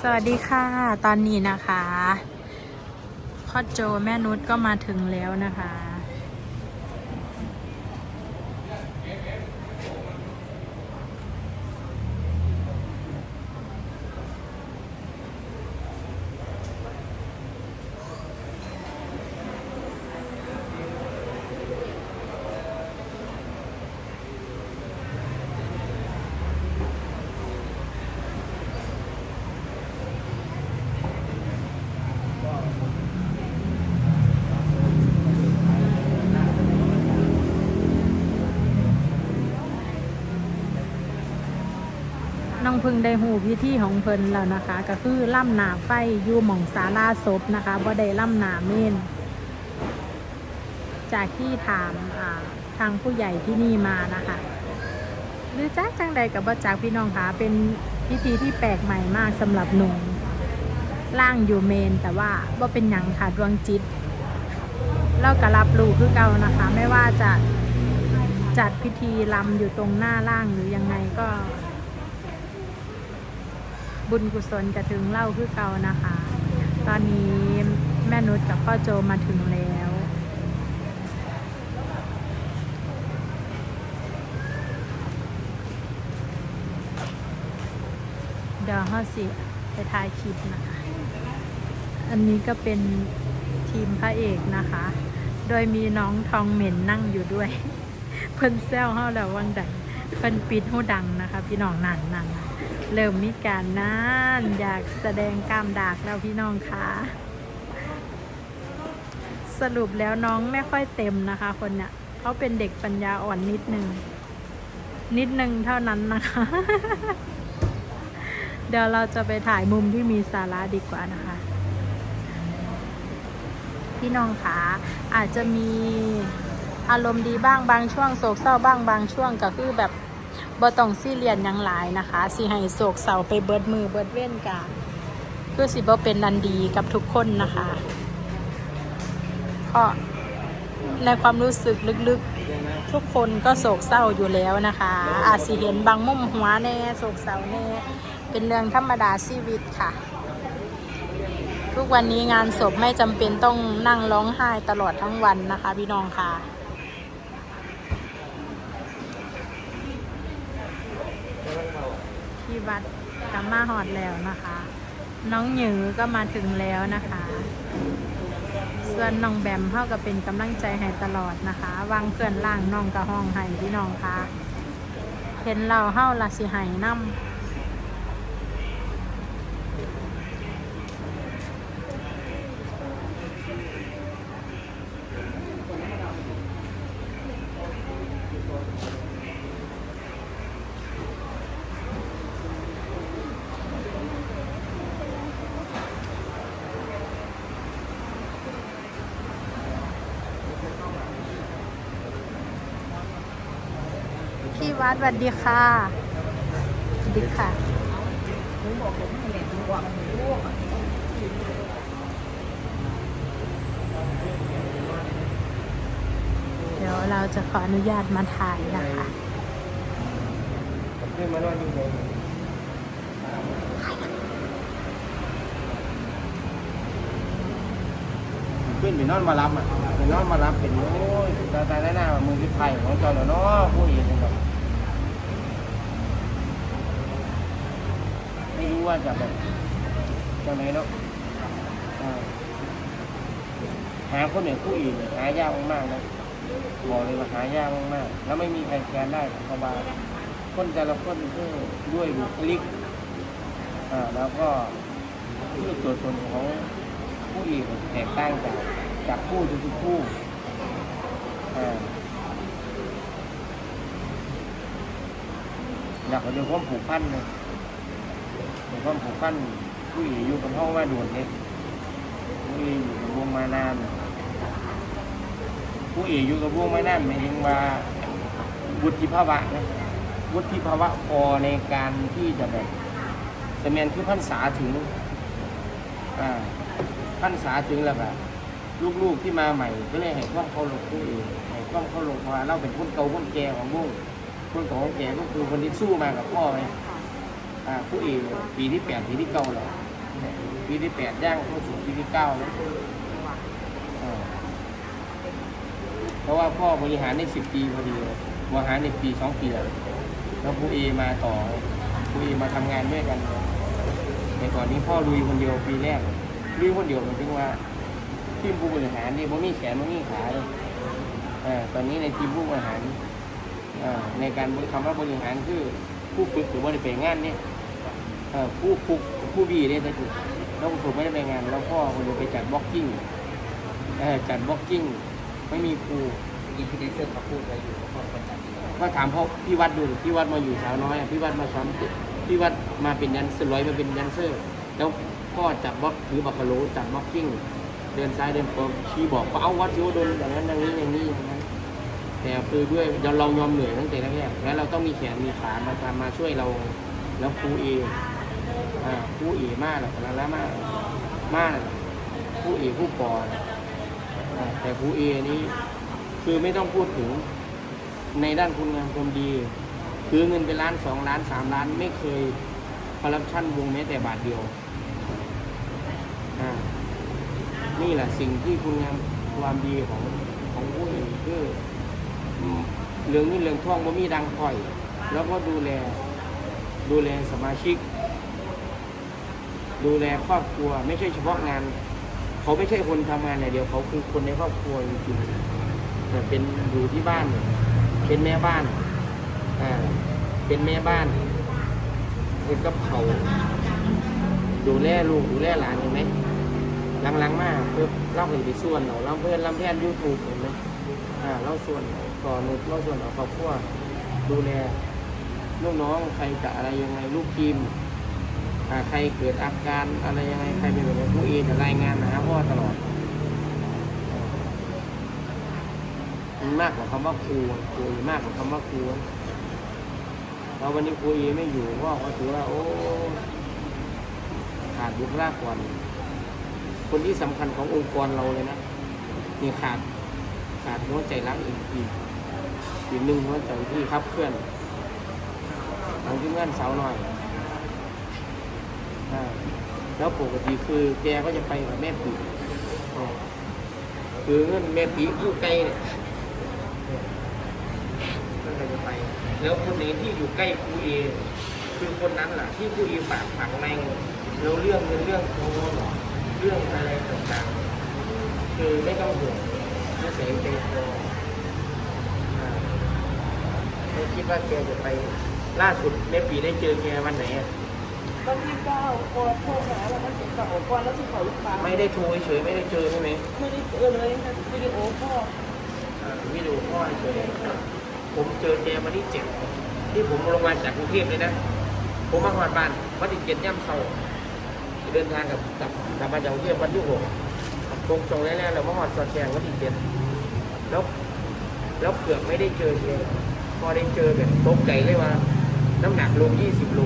สวัสดีค่ะ ตอนนี้นะคะพ่อโจแม่นุชก็มาถึงแล้วนะคะ น้องพึ่งได้หูพิธีของเพิ่นแล้วนะคะ ก็คือล่ำหนาไฟอยู่หม่องศาลาศพนะคะบ่ได้ล่ำหนาเมนจากที่ถามทางผู้ใหญ่ที่นี่มานะคะ หรือจ้าจังใดกับบ่จากพี่น้องคะเป็นพิธีที่แปลกใหม่มากสำหรับหนุ่มล่างอยู่เมน แต่ว่าบ่เป็นหยังค่ะดวงจิตเราก็รับรู้คือเก่านะคะ ไม่ว่าจะจัดพิธีลำอยู่ตรงหน้าล่างหรือยังไงก็ บุญกุศลจะถึงเล่าคือเก่านะคะ ตอนนี้แม่นุชกับพ่อโจมาถึงแล้วเดี๋ยวห้าสิไปถ่ายคลิปนะคะ อันนี้ก็เป็นทีมพระเอกนะคะ โดยมีน้องทองเหม็นนั่งอยู่ด้วย เพิ่นแซวเฮาแล้ววังใดเพิ่นปิดหูดังนะคะ พี่น้องนั่นนั่นนะ เริ่มมีการนั่นอยากแสดงกล้ามดากแล้วพี่น้องคะสรุปแล้วน้องไม่ค่อยเต็มนะคะ คนเนี้ยเขาเป็นเด็กปัญญาอ่อนนิดนึง นิดนึงเท่านั้นนะคะ เดี๋ยวเราจะไปถ่ายมุมที่มีสาระดีกว่านะคะ พี่น้องขาอาจจะมีอารมณ์ดีบ้างบางช่วงโศกเศร้าบ้างบางช่วงก็คือแบบ บ่ต้องซีเรียนยังหลายนะคะสิให้โศกเศร้าไปเบิดมือเบิดเว้นกาคือสิบ่เป็นนันดีกับทุกคนนะคะก็ในความรู้สึกลึกๆ ทุกคนก็โศกเศร้าอยู่แล้วนะคะ อาจสิเห็นบางมุมหัวแน่โศกเศร้าแน่เป็นเรื่องธรรมดาชีวิตค่ะ ทุกวันนี้งานศพไม่จำเป็นต้องนั่งร้องไห้ตลอดทั้งวันนะคะพี่น้องค่ะ ที่วัดกัมมาหอดแล้วนะคะ น้องหยือก็มาถึงแล้วนะคะ ส่วนน้องแบมเท่ากับเป็นกำลังใจให้ตลอดนะคะ วางเพื่อนล่างน้องกระห้องให้พี่น้องค่ะเห็นเราเฮาละสิให้น้ำ สวัสดีค่ะ สวัสดีค่ะเดี๋ยวเราจะขออนุญาตมาถ่ายนะคะขึ้นมานอนอยู่เลยขึ้นไปนอนมารับอะไปนอนมารับเป็นโอ้ยตาตาหน้าหน้ามือที่ไทยของเจ้าเนาะผู้หญิงแบบไม่รู้ ว่าจะแบบจะไหนเนาะหาคนเนี่ยผู้หญิงเนี่ยหายากมากๆนะบอกเลยว่าหายากมากๆแล้วไม่มีใครแทนได้เพราะว่าคนแต่ละคนก็ด้วยบุคลิกอ่าแล้วก็ด้วยตัวตนของผู้หญิงแตกต่างจากจากผู้ทุกๆผู้อ่าอยากจะความผูกพันเลย ความผูกพันผู้หญิงอยู่กับพ่อมาด่วนเนี่ยผู้หญิงอยู่กับวงมานานผู้หญิงอยู่กับวงมานานหมายถึงว่าบุตรภาวะนะวุฒิภาวะพอในการที่จะแบบสเมนคือพันษาถึงอ่าพันษาถึงแล้วแบบลูกๆที่มาใหม่ก็เลยให้ความเคารพผู้อื่นให้ความเคารพว่าเราเป็นคนเก่าคนแก่ของวงคนเก่าคนแก่ก็คือคนที่สู้มากับพ่อไง อ่าผู้เอกปีที่แปดปีที่เก้าแล้วปีที่แปดย่างเข้าสู่ปีที่เก้าแล้วอ่าเพราะว่าพ่อบริหารได้สิบปีพอดีเลยบริหารในปีสองปีแล้วแล้วครูเอมาต่อครูเอมาทำงานด้วยกันในก่อนนี้พ่อลุยคนเดียวปีแรกลุยคนเดียวหมายถึงว่า ทีมผู้บริหารนี่บ่มีแขนบ่มีขาเลยอ่าตอนนี้ในทีมผู้บริหารอ่าในการคำว่าบริหารคือผู้ฝึกหรือว่าได้ไปงานเนี่ย ผู้ผู้ผู้บีเนี่ยจะถูกแล้วผมไม่ได้ไปงาน แล้วพ่อคนเดียวไปจัดบล็อกกิ้งเออจัดบล็อกกิ้งไม่มีครูอินฟินิเซอร์เขาพูดไว้อยู่ว่าคนจัดดีก็ถามพ่อพี่วัดดูพี่วัดมาอยู่สาวน้อยอะพี่วัดมาซ้อมพี่วัดมาเป็นยันเซอร์ร้อยมาเป็นยันเซอร์ แล้วพ่อจัดบล็อกถือบัคคาโลจัดบล็อกกิ้งเดินซ้ายเดินขวาชี้บอกว่าเอาวัดโยโดนอย่างนั้นอย่างนี้อย่างนี้อย่างนั้นแต่คือด้วยเราเรายอมเหนื่อยตั้งแต่แรกๆแล้วเราต้องมีแขนมีขามาทำมาช่วยเราแล้วครูเอ อ่าผู้เอมากหรอกแล้วล้วมากมากผู้เอผู้ปอนแต่ผู้เอนี้คือไม่ต้องพูดถึงในด้านคุณงามความดี คือเงินเป็นล้านสองล้านสามล้านไม่เคยคอร์รัปชันวงแม้แต่บาทเดียวนี่แหละสิ่งที่คุณงามความดีของของผู้เอคือเรื่องนี้เรื่องท่องบ่มีดังค่อย แล้วก็ดูแลดูแลสมาชิก ดูแลครอบครัว ไม่ใช่เฉพาะงาน เขาไม่ใช่คนทำงานอย่างเดียวเขาคือคนในครอบครัวจริงๆแต่เป็นอยู่ที่บ้าน เป็นแม่บ้านอ่าเป็นแม่บ้านเป็นกับเขาดูแลลูกดูแลหลานเห็นไหมหลังๆมากเพื่อเล่าเห็นไปส่วนเราเราเพื่อนลำแพนยูทูบเห็นไหมอ่าเล่าส่วนสอนนุเล่าส่วนเอาครอบครัวดูแลลูกน้องใครจะอะไรยังไงลูกทีม ใครเกิดอาการอะไรยังไงใครเป็นแบบนี้ผู้เอจะรายงานนะพ่อตลอดมันมากกว่าคำว่าครูครูมากกว่าคำว่าครูแล้ววันนี้ครูเอไม่อยู่พ่อก็ถือว่าโอ้ขาดบุคลากรคนที่สำคัญขององค์กรเราเลยนะนี่ขาดขาดหัวใจรักอีกอีกอีกหนึ่งหัวใจที่ขับเคลื่อนทางที่เงื่อนสาวหน่อย อ่าแล้วปกติคือแกก็จะไปกับแม่ปีอ่าคือเงินแม่ปีอยู่ไกลเนี่ยก็เลยจะไป แล้วคนไหนที่อยู่ใกล้ครูเอคือคนนั้นแหละที่ครูเอฝากฝังแรงแล้วเรื่องเงินเรื่องทองเรื่องอะไรต่างๆคือไม่ต้องห่วงไม่เสียใจพออ่าไม่คิดว่าแกจะไปล่าสุดแม่ปีได้เจอแกวันไหนอะ วันที่เก้าพอโทรหาแล้วก็เสียงกับโอก่อนแล้วที่เขาลูกค้าไม่ได้โทรเฉยๆไม่ได้เจอใช่ไหมไม่ได้เจอเลยนะวิดีโอพ่ออ่าวิดีโอพ่อเฉยผมเจอแกวันที่เจ็ดที่ผมลงมาจากกรุงเทพเลยนะ ผมมาหอดบ้านวันที่เจ็ดย่ำเช้าเดินทางกับกับกลับมาจากกรุงเทพวันที่หกตรงตรงแรกๆเรามาหอดสอดแจงวันที่เจ็ดแล้ว แล้วเกือบไม่ได้เจอแกพอได้เจอแบบตกใจเลยว่า น้ำหนักลงยี่สิบโล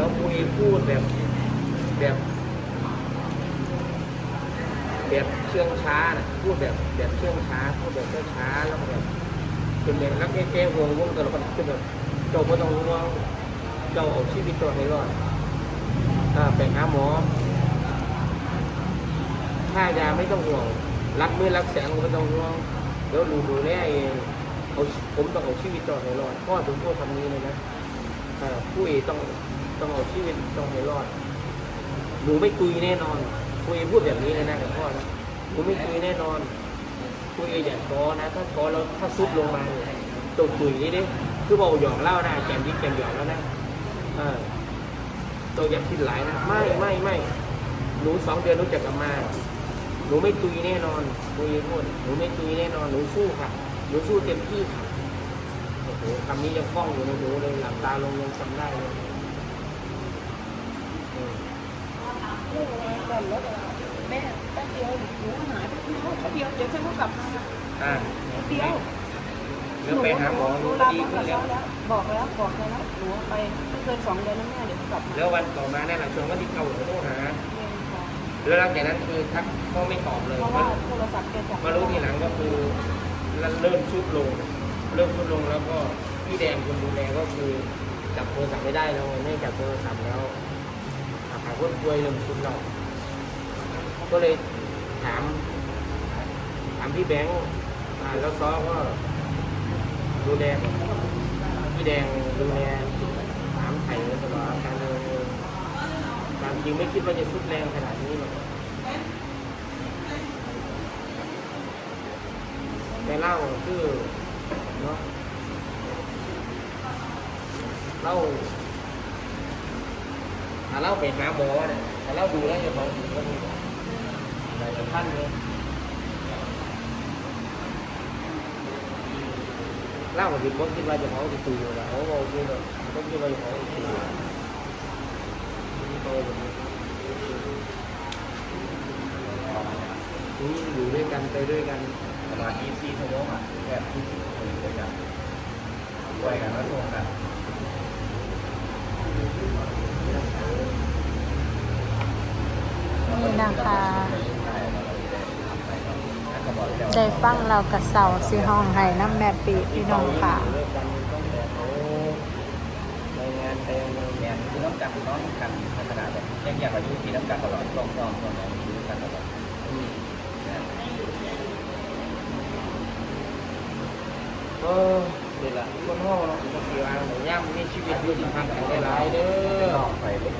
แล้วคุยพูดแบบแบบแบบเชื่องช้านะพูดแบบแบบเชื่องช้า พูดแบบเชี่งช้าแล้วแบบจนแบบรักแก้ๆวงวงตลอดคือแบบเจ้าไม่ต้องห่วงเจ้าเอาชีวิตตัวให้รอดอ่าไปหาหมอค่ายาไม่ต้องห่วงรักมือรักแสงไม่ต้องห่วงเดี๋ยวดูดูแลเองเอาผมต้องเอาชีวิตตัวให้รอดพ่อถึงพูดคำนี้เลยนะผู้เอต้อง ต้องเอาชีวิตต้องให้รอด หนูไม่ตุยแน่นอน คุยพูดแบบนี้เลยนะกับพ่อนะหนูไม่ตุยแน่นอน คุยอย่าท้อนะ ถ้าท้อแล้วถ้าซุดลงมาเนี่ยตกตุยนี่ดิคือบอกหยอกเล่านะแกมยิ่แกมหยอกแล้วนะเออตัวอยับคิดหลายนะ ไม่ไม่ไม่หนูสองเดือนหนูจะกลับมาหนูไม่ตุยแน่นอนคุยพูดหนูไม่ตุยแน่นอน หนูสู้ค่ะ หนูสู้เต็มที่ค่ะโอ้โหคำนี้ยังคล่องอยู่ในหูเลยหลับตาลงยังจำได้เลยเออ เรื่องอะไรกัน แล้วแม่แป๊บเดียวหนูหายไปที่ห้องแป๊บเดียวเดี๋ยวฉันก็กลับมาอ่าแป๊บเดียวเดี๋ยวไปหาหมอหหนูนูลาดีพักขึ้นกัแล้วแล้วบอกแล้วบอกแล้วหนูไปไม่เกินสองเดือนนะแม่เดี๋ยวกลับมาแล้ววันต่อมาเนี่ยหลังช่วงวันที่เกาเขาโทรหาแล้วหลังจากนั้นคือทักก็ไม่ตอบเลยเพราะว่าโทรศัพท์แกจับมารู้ทีหลังก็คือเริ่มชุดลง เริ่มชุดลงแล้วก็พี่แดงคนดูแลก็คือจับโทรศัพท์ไม่ได้แล้วไม่จับโทรศัพท์แล้ว คนป่วยเริ่มสุดเราก็เลยถาม ถามพี่แบงค์อ่าแล้วซอก็ดูแลพี่แดงดูแลถามไถ่ตลอดอาการเออตามจริงไม่คิดว่าจะสุดแรงขนาดนี้หรอกแต่เล่าคือเนาะเล่า เล่าไปหาหมอเนี่ยถ้าเล่าดูแล้วจะของถึงก็มีหลายท่านเลยเล่ากับพี่มคิดว่าจะเผาที่ตูอยู่แล้วโอ้โหคิดว่าผมคิดว่าจะเผาที่ตูนี่อยู่ด้วยกันไปด้วยกันประมาณ24ชั่วโมงอะแค่ที่คนด้วยกันด้วยกันแล้วส่งกัน นะคะได้ฟังเรากระเสาสีห้องไห้น้ำแม่ปีพี่น้องค่ะกันตั้งาในงานแต่งงานเนี่ยคือน้ำกันน้องกันพัฒนาแบบแยกๆอายุที่น้ำกันตลอดต้องต้องต้องอยู่ด้วยกันตลอดอืมเนี่ยเออเดี๋ยวละคนห้องเนาะบางทีว่าหนูย่ำมีชีวิตอยู่ที่พักกันหลายเด้อไปเลย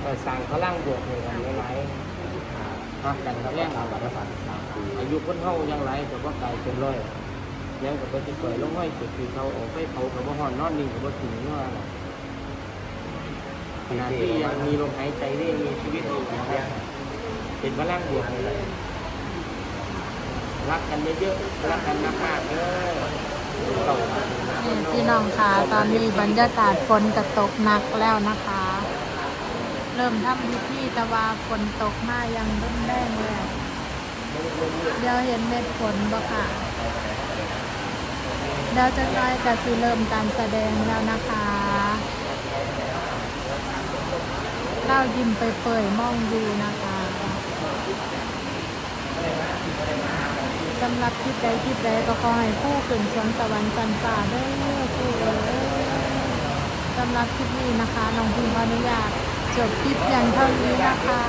เออสร้างพลังบวกให้กันหลาย พักกันแล้วแล้ก็วตามหลักภาษาทางคืออายุคนเฮายังไรแต่ว่ากลายเป็นร้อยยังกับว่าจะปล่อยลงไว้จุดที่เขาออกไปเผากับว่าห่อนนอนนิ่งกับว่าถึงเมื่อไหร่ขณะที่ยังมีลมหายใจได้มีชีวิตอยู่นะครับเป็นพลังบวกเลยรักกันเยอะๆรักกันมากๆเด้อเต่านี่พี่น้องคะตอนนี้บรรยากาศฝนกระตกหนักแล้วนะคะ เริ่มทำพิธีแต่ว่าฝนตกมายังรุนแรงเลยเดี๋ยวเห็นเม็ดฝนบ่ค่ะเดี๋ยวจะน้อยก็สิเริ่มการแสดงแล้วนะคะเล่ายิ้มไปเปื่อมองดูนะคะสำหรับคลิปใดคลิปใดก็ขอให้ผู้ขึ้นสวงสวรรค์จันทราเด้อผู้เอ้ยสำหรับคลิปนี้นะคะน้องพิมขออนุญาต จบคลิปเพียงเท่านี้นะคะ